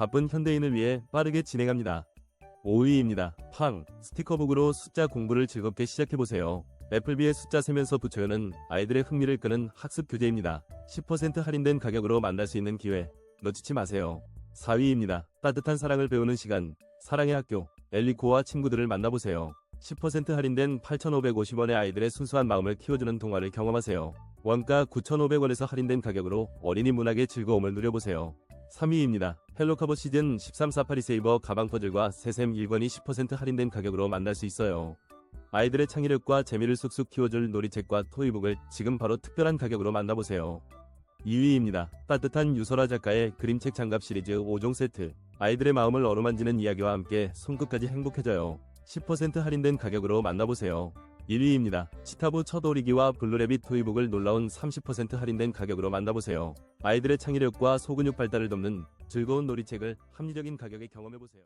바쁜 현대인을 위해 빠르게 진행합니다. 5위입니다. 팡! 스티커북으로 숫자 공부를 즐겁게 시작해보세요. 애플비의 숫자 세면서 붙여요는 아이들의 흥미를 끄는 학습 교재입니다. 10% 할인된 가격으로 만날 수 있는 기회 놓치지 마세요. 4위입니다. 따뜻한 사랑을 배우는 시간 사랑의 학교 엘리코와 친구들을 만나보세요. 10% 할인된 8,550원의 아이들의 순수한 마음을 키워주는 동화를 경험하세요. 원가 9,500원에서 할인된 가격으로 어린이 문학의 즐거움을 누려보세요. 3위입니다. 헬로카보 시즌 13 사파리 세이버 가방 퍼즐과 새샘 1권이 10% 할인된 가격으로 만날 수 있어요. 아이들의 창의력과 재미를 쑥쑥 키워줄 놀이책과 토이북을 지금 바로 특별한 가격으로 만나보세요. 2위입니다. 따뜻한 유설아 작가의 그림책 장갑 시리즈 5종 세트. 아이들의 마음을 어루만지는 이야기와 함께 손끝까지 행복해져요. 10% 할인된 가격으로 만나보세요. 1위입니다. 치타부 첫 오리기와 블루레빗 토이북을 놀라운 30% 할인된 가격으로 만나보세요. 아이들의 창의력과 소근육 발달을 돕는 즐거운 놀이책을 합리적인 가격에 경험해보세요.